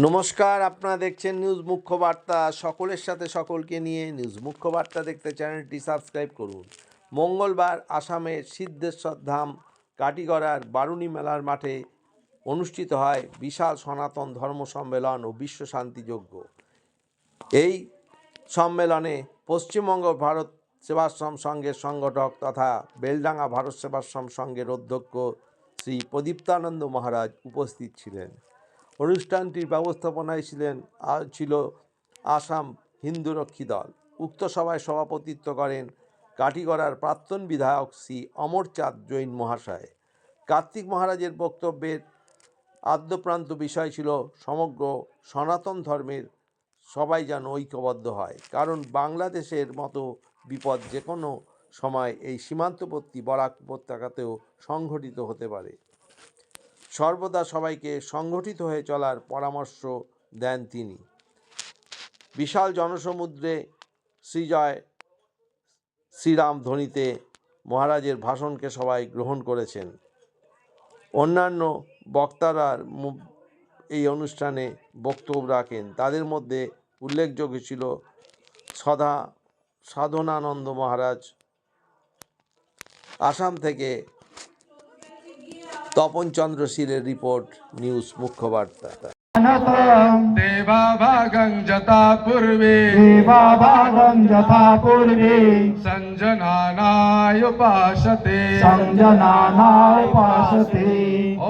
নমস্কার, আপনারা দেখছেন নিউজ মুখ্য বার্তা সকলের সাথে সকলকে নিয়ে নিউজ মুখ্য বার্তা দেখতে চ্যানেলটি সাবস্ক্রাইব করুন। মঙ্গলবার আসামের সিদ্ধেশ্বর ধাম কাটিগড়ার বারুণী মেলার মাঠে অনুষ্ঠিত হয় বিশাল সনাতন ধর্ম সম্মেলন ও বিশ্ব শান্তিযজ্ঞ এই সম্মেলনে পশ্চিমবঙ্গ ভারত সেবাশ্রম সংঘের সংগঠক তথা বেলডাঙ্গা ভারত সেবাশ্রম সংঘের অধ্যক্ষ শ্রী প্রদীপ্তানন্দ মহারাজ উপস্থিত ছিলেন। অনুষ্ঠানটির ব্যবস্থাপনায় ছিলেন ছিল আসাম হিন্দু রক্ষী দল। উক্ত সভায় সভাপতিত্ব করেন কাটিগড়ার প্রাক্তন বিধায়ক শ্রী অমরচাঁদ জৈন মহাশয়। কার্তিক মহারাজের বক্তব্যের আদ্যপ্রান্ত বিষয় ছিল সমগ্র সনাতন ধর্মের সবাই যেন ঐক্যবদ্ধ হয়। কারণ বাংলাদেশের মতো বিপদ যে কোনো সময় এই সীমান্তবর্তী বরাক উপত্যকাতেও সংঘটিত হতে পারে। সর্বদা সবাইকে সংগঠিত হয়ে চলার পরামর্শ দেন তিনি। বিশাল জনসমুদ্রে শ্রীজয় শ্রীরাম ধ্বনিতে মহারাজের ভাষণকে সবাই গ্রহণ করেছেন। অন্যান্য বক্তারা এই অনুষ্ঠানে বক্তব্য রাখেন। তাদের মধ্যে উল্লেখযোগ্য ছিল সদা সাধনানন্দ মহারাজ। আসাম থেকে তপন চন্দ্র শীলের রিপোর্ট নিউজ মুখ্য বার্তা দেবাভাগং যথা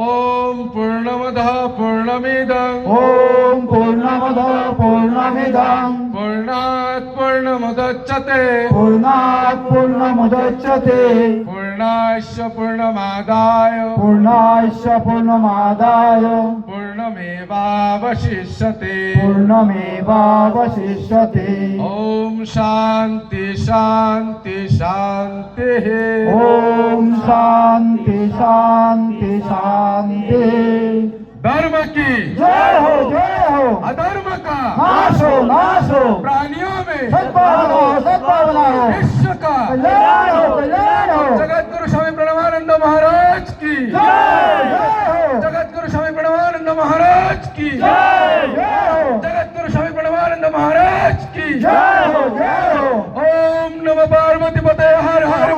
ওম পূর্ণমদ পূর্ণমিদং। ওম পূর্ণমদ পূর্ণমিদং। পূর্ণাৎ পূর্ণমদচ্যতে পূর্ণাৎ পূর্ণমদচ্যতে पूर्णाश्च पूर्णमादाय पूर्णाश्च पूर्णमादाय पूर्णमेवावशिष्यते पूर्णमेवावशिष्यते ॐ शान्ति शान्ति शान्तिः ॐ शान्ति शान्ति शान्ति धर्म की जय हो जय हो রাজ কি ওম নম পার্বতী পদে হর হর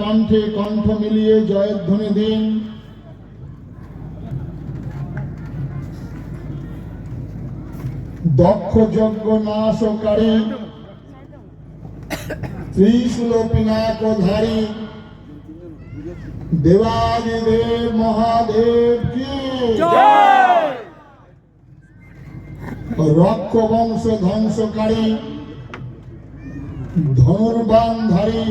কণ্ঠে কণ্ঠ মিলিয়ে জয়ধ্বনি দিন। দক্ষ যজ্ঞ নাশকারী ত্রিশুল পিনাকধারী দেবাদিদেব মহাদেব কি? রক্ষ বংশ ধ্বংসকারী ধনুর্বানধারী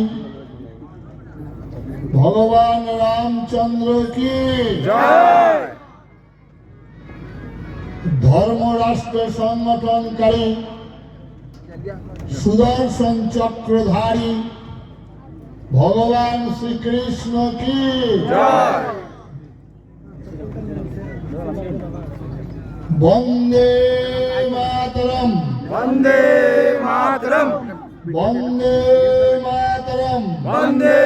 ভগবান রামচন্দ্র কি? ধর্মরাষ্ট্র সংগঠনকারী সুদর্শন চক্রধারী ভগবান শ্রীকৃষ্ণ কি? বন্দে মাতরম। বন্দে মাতরম। বন্দে মাতরম। বন্দে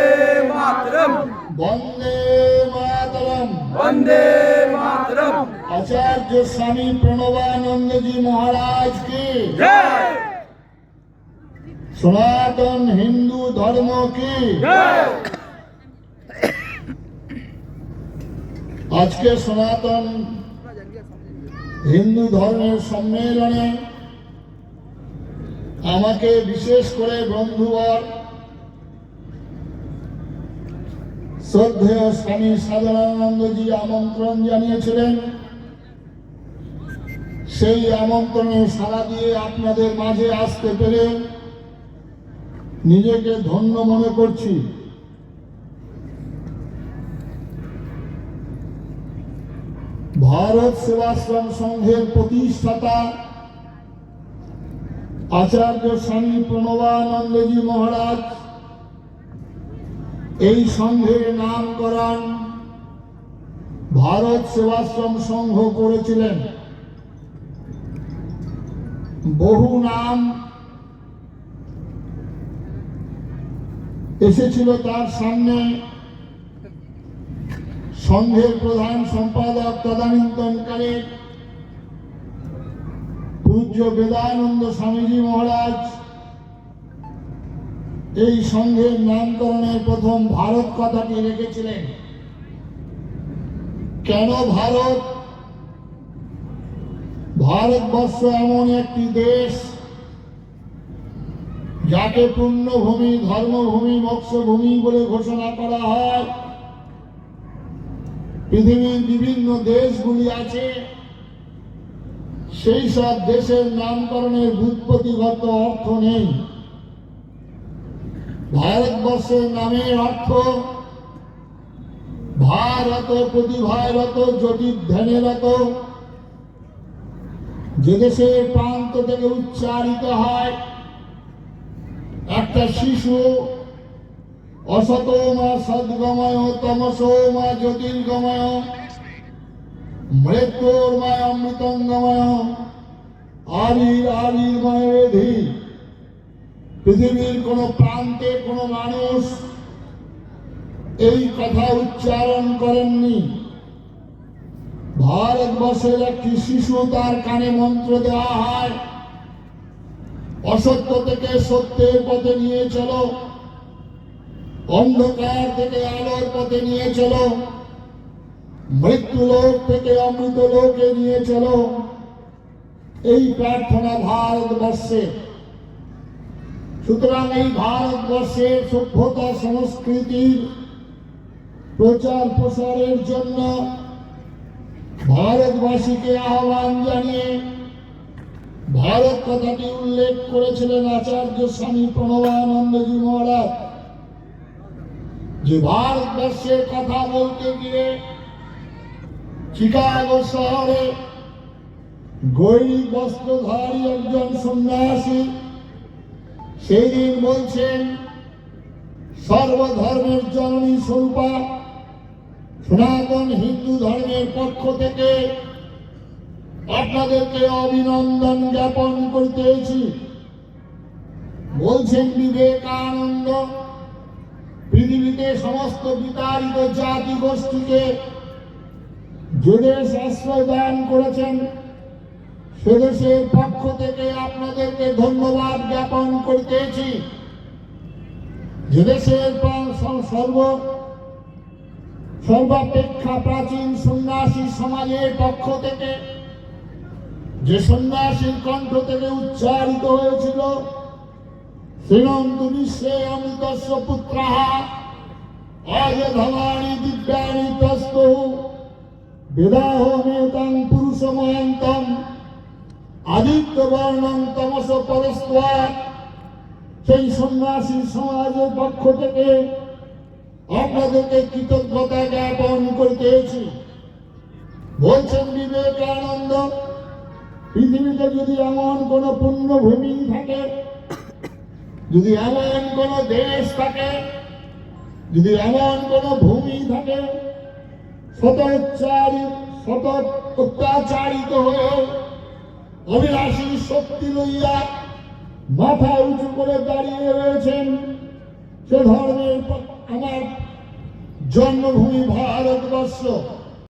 মাতরম। বন্দে মাতরম। বন্দে মাতরম। আচার্য স্বামী প্রণবানন্দজি মহারাজ কি? সনাতন হিন্দু ধর্ম কি আজকে সনাতন হিন্দু ধর্মের সম্মেলনে আমাকে বিশেষ করে বন্ধুবর শ্রদ্ধেয় স্বামী সাধনানন্দজি আমন্ত্রণ জানিয়েছিলেন। সেই আমন্ত্রণে সাড়া দিয়ে আপনাদের মাঝে আসতে পেরে নিজেকে ধন্য মনে করছি। ভারত সেবাশ্রম সংঘের প্রতিষ্ঠাতা আচার্য স্বামী প্রণবানন্দজি মহারাজ, এই সংঘের নামকরণ ভারত সেবাশ্রম সংঘ করেছিলেন। বহু নাম এসেছিল তার সামনে। সংঘের প্রধান সম্পাদক তদানীন্তনকালে পূজ্য বেদানন্দ স্বামীজি মহারাজ। এই সংঘের নামকরণের প্রথম ভারত কথাটি রেখেছিলেন। কেন ভারত? ভারতবর্ষ এমন একটি দেশ যাকে পুণ্যভূমি, ধর্মভূমি মৎস্যভূমি বলে ঘোষণা করা হয়, পৃথিবীর বিভিন্ন দেশগুলি আছে, সেই সব দেশের নামকরণের ব্যুৎপত্তিগত অর্থ নেই। ভারতবর্ষের নামের অর্থ, ভারত প্রতিভারত, জ্যোতির ধ্যানেরত, যে দেশের প্রান্ত থেকে উচ্চারিত হয় একটা শিশু অসতমা সদ্গময় তমসোমা জ্যোতির্গময় মৃত্যুর্ময় অমৃতঙ্গময়, আবির আবির্ময় বেধি পৃথিবীর কোন প্রান্তে কোন মানুষ এই কথা উচ্চারণ করেননি। ভারতবর্ষের একটি শিশু তার কানে মন্ত্র দেওয়া হয় অসত্য থেকে সত্যের পথে নিয়ে চলো। অন্ধকার থেকে আলোর পথে নিয়ে চলো। মৃত্যু লোক থেকে অমৃত লোকে নিয়ে চলো। এই প্রার্থনা ভারতবর্ষে। সুতরাং এই ভারতবর্ষের সভ্যতা সংস্কৃতির প্রচার প্রসারের জন্য ভারতবাসীকে আহ্বান জানিয়ে ভারত কথাটি উল্লেখ করেছিলেন আচার্য স্বামী প্রণবানন্দজি মহারাজ। যে ভারতবর্ষের কথা বলতে গিয়ে শিকাগো শহরে গৈরিক বস্ত্রধারী একজন সন্ন্যাসী সেই দিন বলছেন, সর্বধর্মের জননী স্বরূপা, সনাতন হিন্দু ধর্মের পক্ষ থেকে আপনাদেরকে অভিনন্দন জ্ঞাপন করতেছি। বলছেন বিবেকানন্দ, পৃথিবীতে সমস্ত বিতাড়িত জাতি গোষ্ঠীকে দেশ আশ্রয় দান করেছেন। সে দেশের পক্ষ থেকে আপনাদেরকে ধন্যবাদ জ্ঞাপন করতেছি। যে দেশের সর্ব, সর্বাপেক্ষা প্রাচীন সন্ন্যাসী সমাজের পক্ষ থেকে যে সন্ন্যাসীর কণ্ঠ থেকে উচ্চারিত হয়েছিল, শ্রীনন্দ বিশ্বে অমৃতস্য পুত্রাহা আজ ধমানি দিব্যানি তস্ত, বেদাহ মেতাং পুরুষ মহন্তম আদিত্য বর্ণম তমস পরস্পর সেই সন্ন্যাসী সমাজের পক্ষ থেকে আপনাদেরকে কৃতজ্ঞতা জ্ঞাপন করতেছি। বলছেন বিবেকানন্দ পৃথিবীতে যদি এমন কোন পুণ্যভূমি থাকে, যদি এমন কোন দেশ থাকে, যদি এমন কোন ভূমি থাকে শতোচ্চারিত শত অত্যাচারিত হয়ে অবিনাশী শক্তি লইয়া মাথা উঁচু করে দাঁড়িয়ে রয়েছেন, সে ধর্মের আমার জন্মভূমি ভারতবর্ষ।